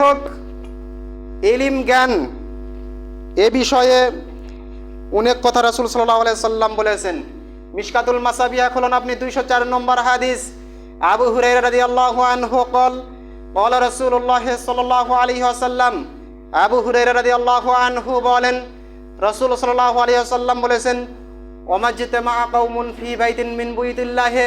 হোক, এলিম জ্ঞান এ বিষয়ে অনেক কথা রাসুল সাল্লাহ সাল্লাম বলেছেন। মিসকাতুল মাসাবিয়া খোলন আপনি দুইশো চার নম্বর হাদিস। আবু হুরাই রাজি আল্লাহ কল কল রসুল্লাহ সাল্লাহ আলী আসাল্লাম আবু হুরাই রাজি আল্লাহ আনহু বলেন, রসুল সাল্লাহ আলী আসাল্লাম বলেছেন ওমাজিতে মা কৌমুন ফি বাইতিন মিন বুইতুল্লাহে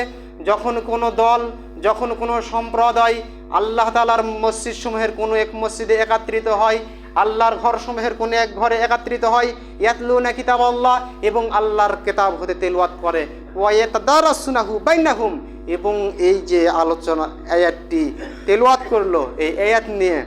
যখন কোনো দল, যখন কোনো সম্প্রদায় আল্লাহ তালার মসজিদ সমূহের কোনো এক মসজিদে একত্রিত হয়, আল্লাহর ঘর সমূহের কোনো এক ঘরে একত্রিত হয়, ইয়াতলুনা কিতাব আল্লাহ এবং আল্লাহর কেতাব হতে তেলওয়াত করে। ওয়ায়াতাদারাসুনাহু বাইনাহুম এবং এই যে আলোচনা, আয়াতটি তেলওয়াত করল, এই আয়াত নিয়ে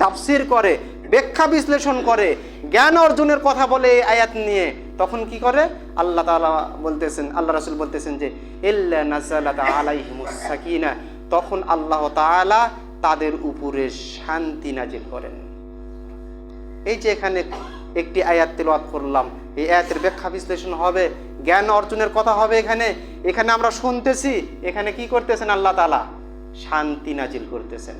তাফসির করে, ব্যাখ্যা বিশ্লেষণ করে, জ্ঞান অর্জনের কথা বলে এই আয়াত নিয়ে তখন কি করে? আল্লাহ তাআলা বলতেছেন, আল্লাহ রাসূল বলতেছেন যে, ইল্লা নাযালাত আলাইহিমুস সাকিনা তখন আল্লাহ তাআলা তাদের উপরে শান্তি নাজিল করেন। এই যে এখানে একটি আয়াত তেলাওয়াত করলাম, এই আয়াতের ব্যাখ্যা বিশ্লেষণ হবে, জ্ঞান অর্জনের কথা হবে এখানে। এখানে আমরা শুনতেছি, এখানে কি করতেছেন আল্লাহ তাআলা? শান্তি নাজিল করতেছেন।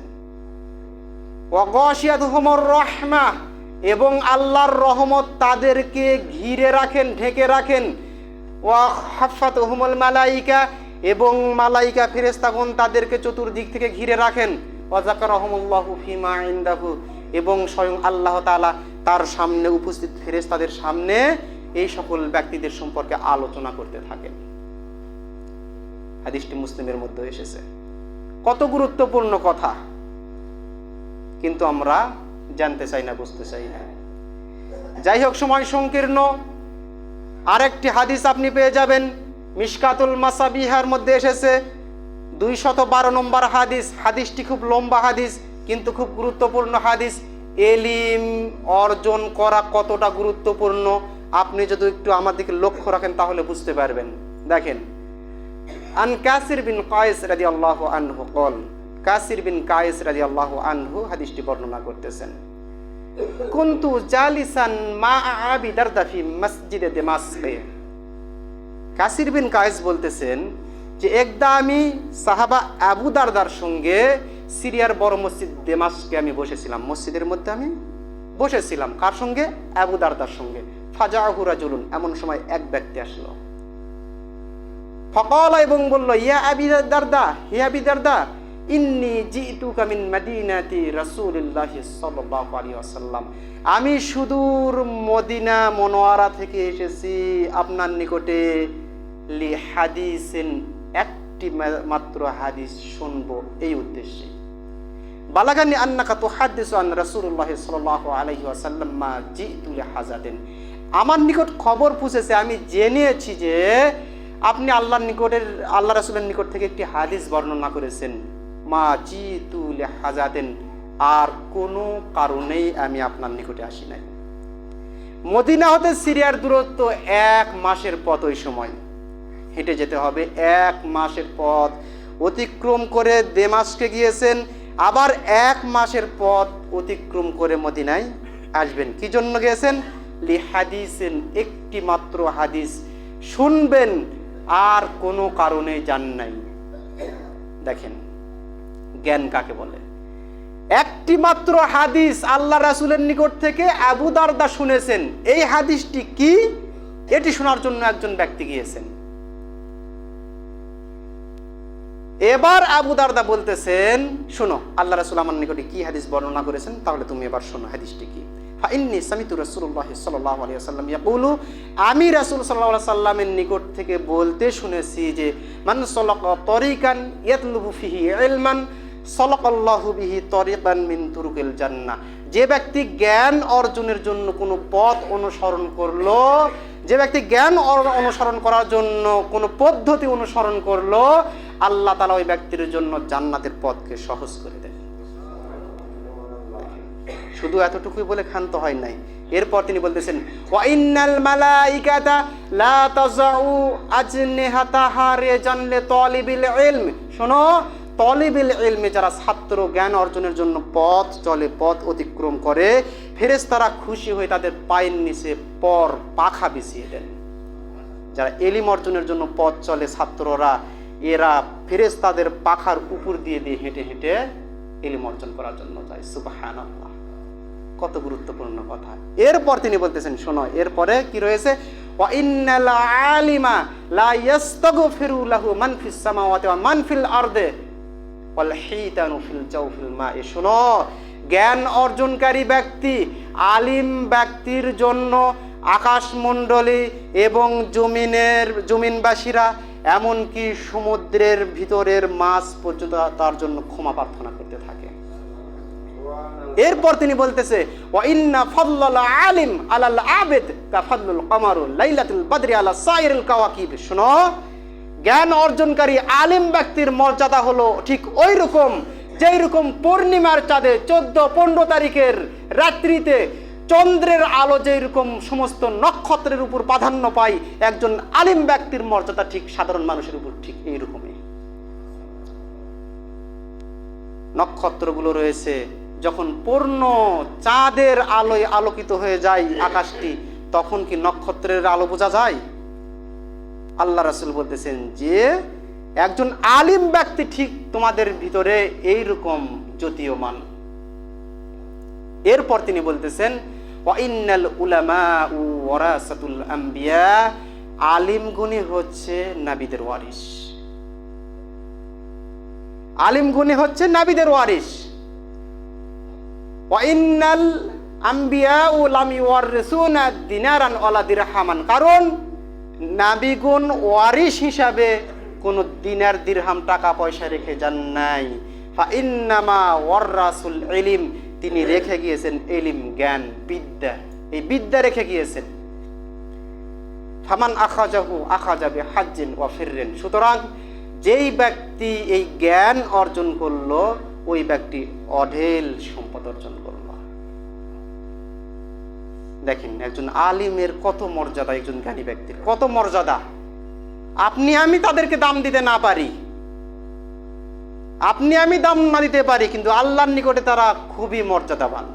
রহমা এবং আল্লাহর রহমত তাদেরকে ঘিরে রাখেন, ঢেকে রাখেন। ওয়া হাফাতুহুমুল মালাইকা এবং মালাইকা ফেরেশতাগণ তাদেরকে চতুর্দিক থেকে ঘিরে রাখেন। এবং স্বয়ং আল্লাহ তাআলা তার সামনে উপস্থিত ফেরেশতাদের সামনে এই সকল ব্যক্তিদের সম্পর্কে আলোচনা করতে থাকেন। হাদিসটি মুসলিমের মধ্যে এসেছে। কত গুরুত্বপূর্ণ কথা। কিন্তু আমরা জানতে চাই না, বুঝতে চাই না। যাই হোক, সময় সংকীর্ণ। আরেকটি হাদিস আপনি পেয়ে যাবেন। মিশকাতুল মাসাবিহার মধ্যে এসেছে। দুই শত বারো নম্বর হাদিস। হাদিসটি খুব লম্বা হাদিস, কিন্তু খুব গুরুত্বপূর্ণ হাদিস। এলিম অর্জন করা কতটা গুরুত্বপূর্ণ? আপনি যদি একটু আমার দিকে লক্ষ্য রাখেন, তাহলে বুঝতে পারবেন। দেখেন, আন কাসির বিন কায়েস আল্লাহ আনহু কল, কাসির বিন কায়েস আল্লাহ আনহু হাদিসটি বর্ণনা করতেছেন। কুনতু জালিসান মা আবি দারদা ফি মসজিদে দামাস্কে কাসির বিন কায়েস বলতেছেন যে একদা আমি সাহাবা আবু দারদার সঙ্গে সিরিয়ার বড় মসজিদ দেমাসকে আমি বসেছিলাম। মসজিদের মধ্যে আমি বসেছিলাম। কার সঙ্গে? আবু দারদার সঙ্গে। ফাজাহুরা জুলুন এমন সময় এক ব্যক্তি আসলো। ফকল এবং বলল, ইয়া আবি দারদা, হে আবি দারদা, ইন্নি জিতুকা মিন মাদিনাতি রাসূলুল্লাহি সাল্লাল্লাহু আলাইহি ওয়াসাল্লাম। আমি সুদূর মদিনা মনোয়ারা থেকে এসেছি আপনার নিকটে। লি হাদিসিন একটি মাত্র হাদিস শুনব এই উদ্দেশ্যে। বালাগানি আন্নাকা তুহাদ্দিসু আন রাসূলুল্লাহ সাল্লাল্লাহু আলাইহি ওয়াসাল্লাম মা জিতু লিহাজাতিন আমার নিকট খবর পৌঁছেছে আমি জেনেছি যে আপনি আল্লাহর নিকটের, আল্লাহ রাসূলের নিকট থেকে একটি হাদিস বর্ণনা করেছেন, মা জিতু লিহাজাতিন আর কোনো কারণেই আমি আপনার নিকটে আসি নাই। মদিনা হতে সিরিয়ার দূরত্ব এক মাসের পথ ওই সময়। হেঁটে যেতে হবে। এক মাসের পথ অতিক্রম করে দেমাসকে গিয়েছেন। আবার এক মাসের পথ অতিক্রম করে মদিনায় আসবেন। কি জন্য গিয়েছেন? লি হাদিসেন, একটি মাত্র হাদিস। শুনবেন, আর কোনো কারণে যান নাই। দেখেন, জ্ঞান কাকে বলে? একটি মাত্র হাদিস আল্লাহ রাসুলের নিকট থেকে আবু দারদা শুনেছেন। এই হাদিসটি কি? এটি শোনার জন্য একজন ব্যক্তি গিয়েছেন। এবার আবু দারদা বলতেছেন, শোনো, আল্লাহ রাসূল আমার নিকটে কি হাদিস বর্ণনা করেছেন? তাহলে তুমি এবার শোনো হাদিসটি কি। ফাইন্নি সামিতু রাসূলুল্লাহ সাল্লাল্লাহু আলাইহি ওয়াসাল্লাম ইয়াকুলু, আমি রাসূল আলাইহি সাল্লামের নিকট থেকে বলতে শুনেছি যে, মান সালাকা তরিকান ইয়াতলুবু ফিহি ইলমান, সালাকাল্লাহু বিহি তরিকান মিন তুরুকিল জান্নাহ। যে ব্যক্তি জ্ঞান অর্জনের জন্য কোনো পথ অনুসরণ করল যে ব্যক্তি জ্ঞান অনুসরণ করার জন্য কোনো পদ্ধতি অনুসরণ করল, আল্লাহ তালা ওই ব্যক্তির জন্য জান্নাতের পথকে সহজ করে দেন শুধু এতটুকুই বলে ক্ষান্ত হয় নাই। এরপর তিনি বলতেছেন ওয়াইনাল মালাইকাতা লা তাজাউ আজনিহাতাহা রিজান লিতালিবিল ইলম। শোনো তলিবিল ইলমে যারা ছাত্র জ্ঞান অর্জনের জন্য পথ চলে, পথ অতিক্রম করে, ফেরেশতারা খুশি হয়ে তাদের পায়ের নিচে পর পাখা বিছিয়ে দেন। যারা এলিম অর্জনের জন্য পথ চলে, ছাত্ররা, এরা ফেরেশতাদের পাখার উপর দিয়ে দিয়ে হেঁটে হেঁটে এলিম অর্জন করার জন্য যায়। সুবাহান কত গুরুত্বপূর্ণ কথা। এরপর তিনি বলতেছেন, শোনো, এরপরে কি রয়েছে? আলিমা লা ইয়াস্তাগফিরু লাহু মান ফিস সামাওয়াতি ওয়া মান ফিল আরদে। শোনো, জ্ঞান অর্জনকারী ব্যক্তি, আলিম ব্যক্তির জন্য আকাশমণ্ডলী এবং জমিনের, জমিনবাসীরা, এমনকি সমুদ্রের ভিতরের মাছ পর্যন্ত তার জন্য ক্ষমা প্রার্থনা করতে থাকে। এরপর তিনি বলতেছে আলিম আলাল আবেদ কা লাইলাতুল আলা সাইরুল কাওয়াকিব। শুনো জ্ঞান অর্জনকারী আলিম ব্যক্তির মর্যাদা হলো ঠিক ওই রকম যেই রকম পূর্ণিমার চাঁদে চোদ্দ পনেরো তারিখের রাত্রিতে চন্দ্রের আলো যেই রকম সমস্ত নক্ষত্রের উপর প্রাধান্য পায়, একজন আলিম ব্যক্তির মর্যাদা ঠিক সাধারণ মানুষের উপর ঠিক এইরকমই। নক্ষত্রগুলো রয়েছে, যখন পূর্ণ চাঁদের আলোয় আলোকিত হয়ে যায় আকাশটি, তখন কি নক্ষত্রের আলো বোঝা যায়? আল্লাহ রাসুল বলতেছেন যে, একজন আলিম ব্যক্তি ঠিক তোমাদের ভিতরে এই রকম জ্যোতিয়মান। এরপর তিনি বলতেছেন, ওয়াইন্নাল উলামা ওয়ারাসাতুল আম্বিয়া আলিম গুণী হচ্ছে নাবিদের ওয়ারিস আলিম গুণী হচ্ছে নাবিদের ওয়ারিস ওয়াইন্নাল আম্বিয়া লাম ইউয়ারিসুনা দিনারান ওয়ালা দিরহামান। কারণ নাবিগুন ওয়ারিস হিসাবে কোনো দিনার দিরহাম টাকা পয়সা রেখে যান নাই। ফা ইন্নামা ওয়াররাসুল ইলিম, তিনি রেখে গিয়েছেন এলিম জ্ঞান, বিদ্যা। এই বিদ্যা রেখে গিয়েছেন। ফামান আখাজাহু আখাজাবে হাজ্জিন ওয়া ফিররেন। সুতরাং যেই ব্যক্তি এই জ্ঞান অর্জন করল, ওই ব্যক্তি অঢেল সম্পদ অর্জন করল। দেখেন, একজন আলিমের কত মর্যাদা একজন জ্ঞানী ব্যক্তির? কত মর্যাদা? আপনি, আমি তাদেরকে দাম দিতে না পারি। আপনি, আমি দাম না দিতে পারি, কিন্তু আল্লাহর নিকটে তারা খুবই মর্যাদাবান।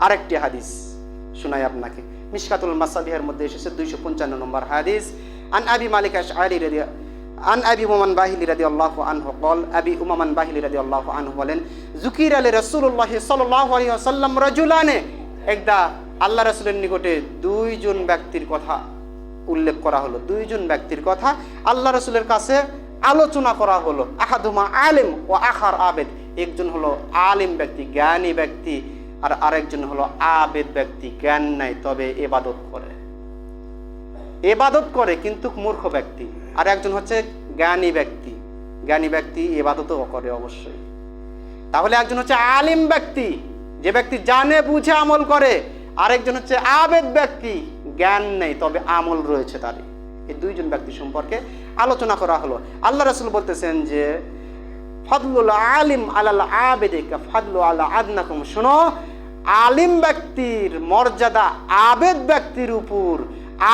আরেকটি হাদিস শোনাই আপনাকে। মিশকাতুল মাসাবিহার মধ্যে এসেছে দুইশো পঞ্চান্ন নম্বর হাদিস। আন আবি মালিক রাদি, আন আবি উমান বাহিলি রাদি আল্লাহ আনহু কল আবি উমামান বাহিলি রাদি আল্লাহ আনহু বলেন, জুকির আলী রসুল্লাহ সাল্লাহ আলী সাল্লাম রজুলানে, একদা আল্লাহ রসুলের নিকটে দুইজন ব্যক্তির কথা উল্লেখ করা হলো। দুইজন ব্যক্তির কথা আল্লাহ রসুলের কাছে আলোচনা করা হলো। আহাদুমা আলিম ও আখার আবেদ। একজন হলো আলিম ব্যক্তি, জ্ঞানী ব্যক্তি, আর আরেকজন হলো আবেদ ব্যক্তি, জ্ঞান নাই, তবে এবাদত করে। এবাদত করে কিন্তু মূর্খ ব্যক্তি। আর একজন হচ্ছে জ্ঞানী ব্যক্তি। জ্ঞানী ব্যক্তি এবাদতও করে অবশ্যই। তাহলে একজন হচ্ছে আলিম ব্যক্তি। যে ব্যক্তি জানে, বুঝে, আমল করে আরেকজন হচ্ছে আবেদ ব্যক্তি, জ্ঞান নেই, তবে আমল রয়েছে তার এই দুইজন ব্যক্তি সম্পর্কে আলোচনা করা হলো। আল্লাহ রসুল বলতেছেন যে, ফদলুল আলিম আলাল আবেদিকা, ফদলু আল্লাহ আদনাকুম। শোনো, আলিম ব্যক্তির মর্যাদা আবেদ ব্যক্তির উপর,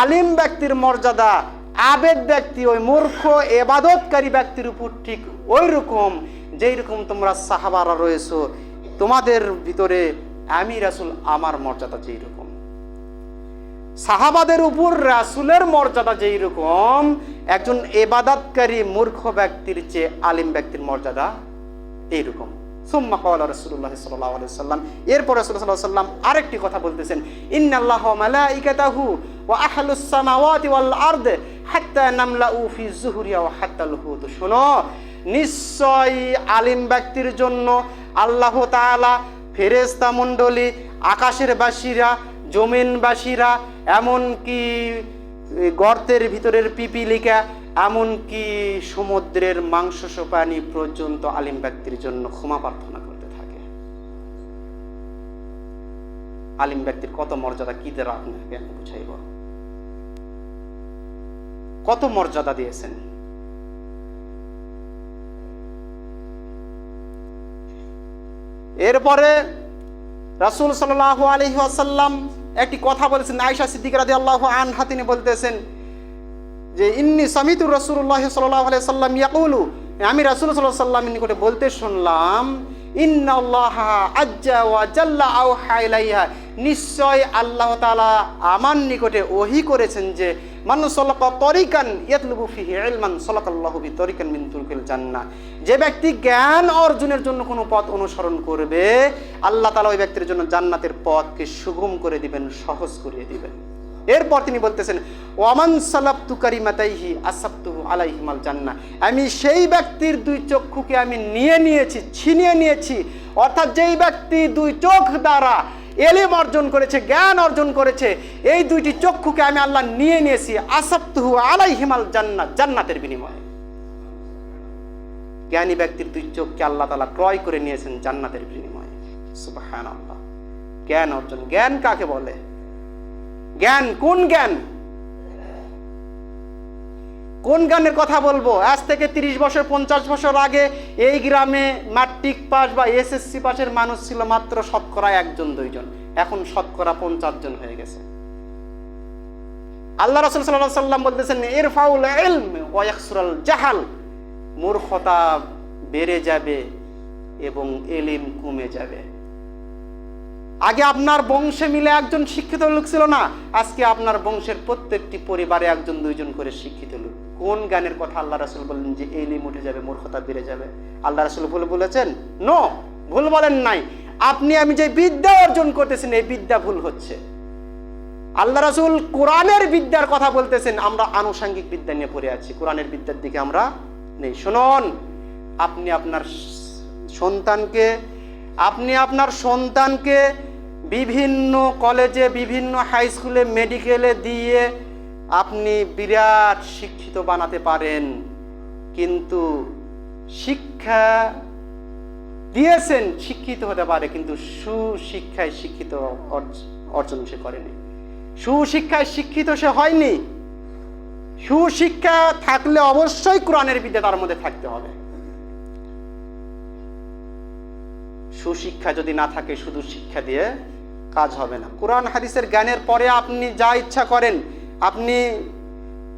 আলিম ব্যক্তির মর্যাদা আবেদ ব্যক্তি ওই মূর্খ, এবাদতকারী ব্যক্তির উপর ঠিক ওই রকম যেই রকম তোমরা সাহাবারা রয়েছো। তোমাদের ভিতরে আমি রাসুল, আমার মর্যাদা যেই রকম সাহাবাদের উপর রাসুলের মর্যাদা যেই রকম একজন এবাদাতকারী মূর্খ ব্যক্তির চেয়ে আলিম ব্যক্তির মর্যাদা এইরকম। সুম্মা সাল্লাম এরপর আরেকটি কথা বলতেছেন, ইন্নাল্লাহা মালাইকাতাহু ওয়া আহলুস সামাওয়াতি ওয়াল আরদ হাত্তা নামলাউ ফি ওয়া লুহুত শোনো। আলিম ব্যক্তির জন্য আল্লাহ তাআলা ফেরেশতা মণ্ডলী, আকাশের বাসীরা, জমিনবাসীরা, এমনকি গর্তের ভিতরের পিপিলিকা, এমনকি সমুদ্রের মাংস প্রাণী পর্যন্ত আলিম ব্যক্তির জন্য ক্ষমা প্রার্থনা করতে থাকে। আলিম ব্যক্তির কত মর্যাদা, কি দ্বারা আপনাকে বুঝাইব? কত মর্যাদা দিয়েছেন? এরপরে রাসূল সাল্লাল্লাহু আলাইহি ওয়াসাল্লাম একটি কথা বলেছেন, আয়েশা সিদ্দিকা আল্লাহ আনহা, তিনি বলতেছেন যে, ইন্নি সামিতুর রাসূলুল্লাহ সাল্লাল্লাহু আলাইহি সাল্লাম ইয়াকুলু। আমি রাসুল আলাইহি সাল্লাম নিকটে বলতে শুনলাম নিশ্চয় আল্লাহ তাআলা আমার নিকটে ওহি করেছেন যে মান সলাকা তরিকান জান্নাহ যে ব্যক্তি জ্ঞান অর্জনের জন্য কোনো পথ অনুসরণ করবে, আল্লাহ তাআলা ওই ব্যক্তির জন্য জান্নাতের পথকে সুগম করে দিবেন, সহজ করিয়ে দিবেন। এরপর তিনি বলতেছেন, ওয়ামান সালাবতু কারিমাতাইহি আসাবতুহু আলাইহিমাল জান্নাহ আমি সেই ব্যক্তির দুই চক্ষুকে আমি নিয়ে নিয়েছি, ছিনিয়ে নিয়েছি। অর্থাৎ যেই ব্যক্তি দুই চোখ দ্বারা এলিম অর্জন করেছে, জ্ঞান অর্জন করেছে। এই দুইটি চক্ষুকে আমি আল্লাহ নিয়ে নিয়েছি আসাপ্তুহু আলাই হিমাল জান্নাত, জান্নাতের বিনিময়ে। জ্ঞানী ব্যক্তির দুই চোখকে আল্লাহ তালা ক্রয় করে নিয়েছেন জান্নাতের বিনিময়ে। জ্ঞান অর্জন, জ্ঞান কাকে বলে? জ্ঞান কোন জ্ঞান? কোন জ্ঞানের কথা বলব? আজ থেকে তিরিশ বছর, পঞ্চাশ বছর আগে এই গ্রামে ম্যাট্রিক পাস বা এসএসসি পাসের মানুষ ছিল মাত্র শতকরা একজন, দুইজন। এখন শতকরা পঞ্চাশ জন হয়ে গেছে। আল্লাহ রাসুল সাল্লাহ সাল্লাম বলতেছেন, এর ফাউল এলম ওয়াকসুরাল জাহাল। মূর্খতা বেড়ে যাবে এবং এলিম কমে যাবে। আগে আপনার বংশে মিলে একজন শিক্ষিত লোক ছিল না, আজকে আপনার বংশের প্রত্যেকটি পরিবারে একজন, দুইজন করে শিক্ষিত লোক। কোন জ্ঞানের কথা আল্লাহ রাসুল বললেন যে এলিম উঠে যাবে, মূর্খতা বেড়ে যাবে? আল্লাহ রাসুল ভুল বলেছেন? নো ভুল বলেন নাই। আপনি, আমি যে বিদ্যা অর্জন করতেছেন এই বিদ্যা ভুল হচ্ছে। আল্লাহ রাসুল কোরআনের বিদ্যার কথা বলতেছেন, আমরা আনুষাঙ্গিক বিদ্যা নিয়ে পড়ে আছি। কোরআনের বিদ্যার দিকে আমরা নেই। শুনুন, আপনি আপনার সন্তানকে, আপনি আপনার সন্তানকে বিভিন্ন কলেজে, বিভিন্ন হাই স্কুলে, মেডিকেলে দিয়ে আপনি বিরাট শিক্ষিত বানাতে পারেন, কিন্তু শিক্ষা দিয়েছেন, শিক্ষিত হতে পারে, কিন্তু সুশিক্ষায় শিক্ষিত অর্জ- অর্জন সে করেনি। সুশিক্ষায় শিক্ষিত সে হয়নি। সুশিক্ষা থাকলে অবশ্যই কোরআনের বিদ্যা তার মধ্যে থাকতে হবে। সুশিক্ষা যদি না থাকে, শুধু শিক্ষা দিয়ে কাজ হবে না। কোরআন, হাদিসের জ্ঞানের পরে আপনি যা ইচ্ছা করেন আপনি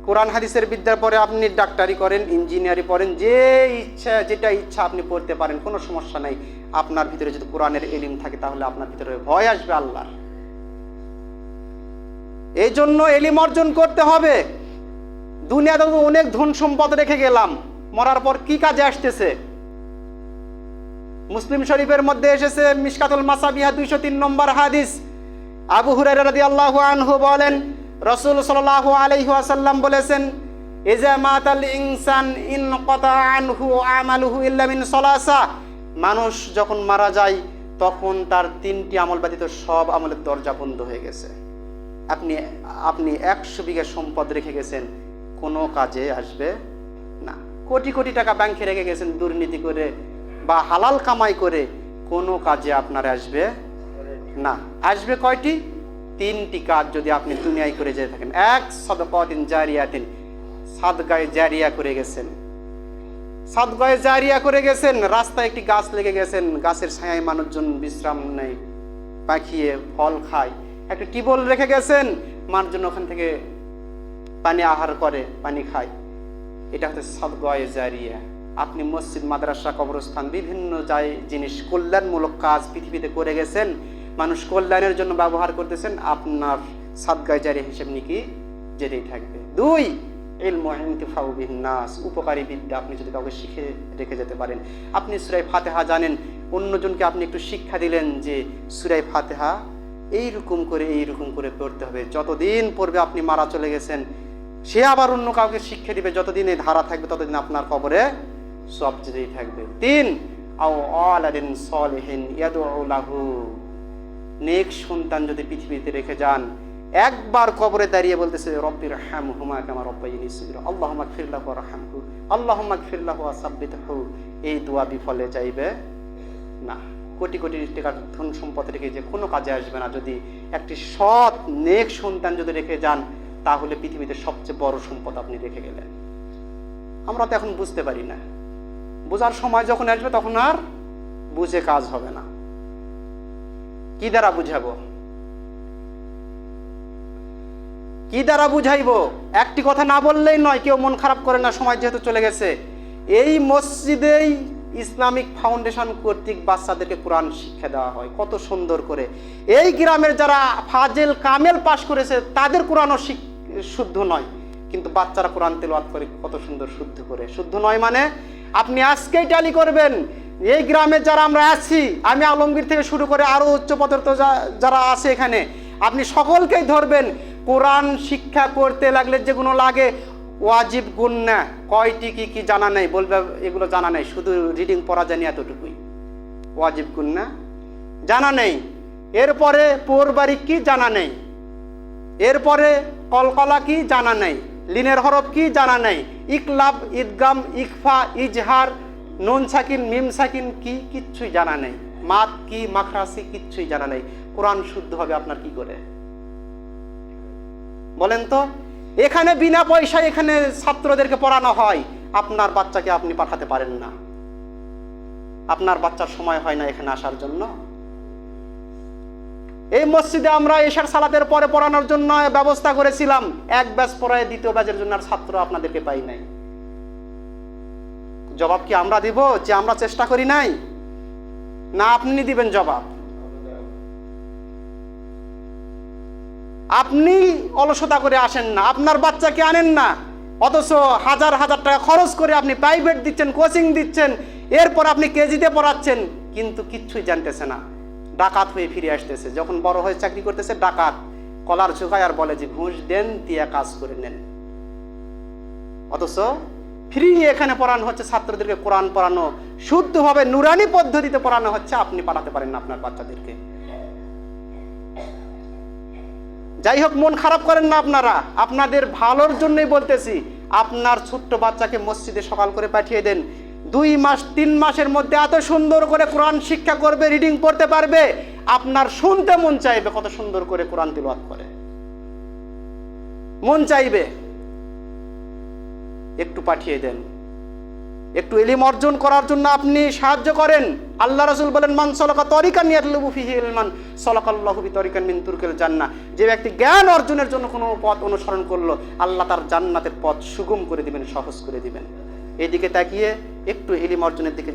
কোরআন হাদিসের বিদ্যার পরে আপনি ডাক্তারি করেন, ইঞ্জিনিয়ারি পড়েন, যে ইচ্ছা, যেটা ইচ্ছা আপনি পড়তে পারেন, কোনো সমস্যা নাই। আপনার ভিতরে যদি কোরআনের এলিম থাকে, তাহলে আপনার ভিতরে ভয় আসবে আল্লাহর। এই জন্য এলিম অর্জন করতে হবে। দুনিয়াতে অনেক ধন সম্পদ রেখে গেলাম। মরার পর কি কাজে আসতেছে? মুসলিম শরীফের মধ্যে এসেছে মিশকাতুল মাসাবিহা দুইশো তিন নম্বর হাদিস। আবু হুরাইরা রাদিয়াল্লাহু আনহু বলেন রসুল সাল্লাল্লাহু আলাইহি ওয়াসাল্লাম বলেছেন মাতাল ইনসান ইন কতা আনহু আমালুহু ইল্লা মিন সলাসা। মানুষ যখন মারা যায়, তখন তার তিনটি আমল ব্যতীত সব আমলের দরজা বন্ধ হয়ে গেছে। আপনি আপনি একশো বিঘা সম্পদ রেখে গেছেন, কোনো কাজে আসবে না। কোটি কোটি টাকা ব্যাংকে রেখে গেছেন, দুর্নীতি করে বা হালাল কামাই করে, কোনো কাজে আপনার আসবে না। আসবে কয়টি? তিনটি কাজ যদি আপনি দুনিয়ায় করে যেতে থাকেন। এক সদকদিন জারিয়াতিন। সাদগায়ে জারিয়া করে গেছেন। সাদগায়ে জারিয়া করে গেছেন, রাস্তায় একটি গাছ লেগে গেছেন, গাছের ছায়ায় মানুষজন বিশ্রাম নেয়, পাখিয়ে ফল খায়। একটা টিবল রেখে গেছেন, মানুষজন ওখান থেকে পানি আহার করে, পানি খায়। এটা হচ্ছে সদগয়ে জারিয়া। আপনি মসজিদ, মাদ্রাসা, কবরস্থান, বিভিন্ন যাই জিনিস, কল্যাণমূলক কাজ পৃথিবীতে করে গেছেন মানুষ কল্যাণের জন্য ব্যবহার করতেছেন, আপনার সাদগায় হিসেব নাকি যেতেই থাকবে। দুই নাস উপকারী বিদ্যা আপনি যদি কাউকে শিখে রেখে যেতে পারেন। আপনি সুরাই ফাতেহা জানেন, অন্যজনকে আপনি একটু শিক্ষা দিলেন যে সুরাই ফাতেহা এইরকম করে এইরকম করে পড়তে হবে। যতদিন পড়বে আপনি মারা চলে গেছেন, সে আবার অন্য কাউকে শিক্ষা দিবে। যতদিন এই ধারা থাকবে, ততদিন আপনার কবরে সব যেতেই থাকবে। তিন, আও আলাদিন সলিহিন ইয়াদউ লাহু নেক সন্তান যদি পৃথিবীতে রেখে যান, একবার কবরে দাঁড়িয়ে বলতেছে রব্বির হাম হুমা কামা রব্বাইনি সুবির আল্লাহ মাগফিরলাহ রাহমহু আল্লাহ মাগফিরলাহ সাব্বিতহু। এই দোয়া বিফলে যাইবে না। কোটি কোটি টাকার ধন সম্পদ রেখে যে কোনো কাজে আসবে না। যদি একটি সৎ, নেক সন্তান যদি রেখে যান, তাহলে পৃথিবীতে সবচেয়ে বড় সম্পদ আপনি রেখে গেলেন। আমরা তো এখন বুঝতে পারি না। বোঝার সময় যখন আসবে, তখন আর বুঝে কাজ হবে না। কি দ্বারা বুঝাবো? কি দ্বারা বুঝাইবো? একটি কথা না বললেই নয়, কেউ মন খারাপ করে না সময় যেহেতু চলে গেছে। এই মসজিদেই ইসলামিক ফাউন্ডেশন কর্তৃক বাচ্চাদেরকে কোরআন শিক্ষা দেওয়া হয়। কত সুন্দর করে। এই গ্রামের যারা ফাজেল, কামেল পাশ করেছে, তাদের কোরআনও শুদ্ধ নয়। কিন্তু বাচ্চারা কোরআন তেলাওয়াত করে কত সুন্দর, শুদ্ধ করে। শুদ্ধ নয় মানে আপনি আজকেই ট্যালি করবেন এই গ্রামে যারা আমরা আছি, আমি আলমগীর থেকে শুরু করে আরও উচ্চ পদার্থ যারা আছে এখানে, আপনি সকলকেই ধরবেন, কোরআন শিক্ষা করতে লাগলে যেগুলো লাগে, ওয়াজিব গুন্না কয়টি কি কি জানা নেই, বলবে, এগুলো জানা নেই, শুধু রিডিং পড়া জানি এতটুকুই। ওয়াজিব গুন্না জানা নেই। এরপরে পোরবাড়ি কি জানা নেই? এরপরে কলকলা কি জানা নেই? লিনের হরফ কি জানা নেই? ইকলাব ইদগাম ইকফা, ইজহার নুন সাকিন মিম সাকিন কি কিচ্ছুই জানা নেই। মাত কি, মাখরাসি কিচ্ছুই জানা নেই। কোরআন শুদ্ধ হবে আপনার কি করে? বলেন তো, এখানে বিনা পয়সায় এখানে ছাত্রদেরকে পড়ানো হয়, আপনার বাচ্চাকে আপনি পাঠাতে পারেন না। আপনার বাচ্চার সময় হয় না এখানে আসার জন্য। এই মসজিদে আমরা এশার সালাতের পরে পড়ানোর জন্য ব্যবস্থা করেছিলাম। এক ব্যাচ পড়ায় দ্বিতীয় ব্যাচের জন্য আর ছাত্র আপনাদেরকে পাই নাই। জবাব কি আমরা দিব যে আমরা চেষ্টা করি নাই? না, আপনি দিবেন জবাব। আপনি অলসতা করে আসেন না, আপনার বাচ্চাকে আনেন না, অথচ হাজার হাজার টাকা খরচ করে আপনি প্রাইভেট দিচ্ছেন কোচিং দিচ্ছেন, এরপর আপনি কেজিতে পড়াচ্ছেন, কিন্তু কিচ্ছুই জানতেছে না। ডাকাত হয়ে ফিরে আসতেছে। যখন বড় হয়ে চাকরি করতেছে, ডাকাত, কলার ঝুঁকায় আর বলে যে, ঘুষ দেন, দিয়ে কাজ করে নেন। অথচ ফ্রি এখানে পড়ানো হচ্ছে ছাত্রদেরকে কোরআন পড়ানো, শুদ্ধভাবে নুরানি পদ্ধতিতে পড়ানো হচ্ছে, আপনি পাঠাতে পারেন না আপনার বাচ্চাদেরকে। যাই হোক, মন খারাপ করেন না আপনারা। আপনাদের ভালোর জন্যই বলতেছি, আপনার ছোট্ট বাচ্চাকে মসজিদে সকাল করে পাঠিয়ে দেন। দুই মাস, তিন মাসের মধ্যে এত সুন্দর করে কোরআন শিক্ষা করবে, রিডিং পড়তে পারবে, আপনার শুনতে মন চাইবে কত সুন্দর করে কোরআন তিলওয়াত করে। মন চাইবে। একটু পাঠিয়ে দেন। একটু এলিম অর্জন করার জন্য আপনি সাহায্য করেন। আল্লাহ রসুল বলেন, মান সলকা তরিকা নিয়াতলুবু ফিহি ইলমান, সলাকাল্লাহু বি তরিকান মিন তুর্কেল জান্না যে ব্যক্তি জ্ঞান অর্জনের জন্য কোনো পথ অনুসরণ করল, আল্লাহ তার জান্নাতের পথ সুগম করে দিবেন, সহজ করে দিবেন। এদিকে তাকিয়ে একটু এলিম অর্জনের দিকে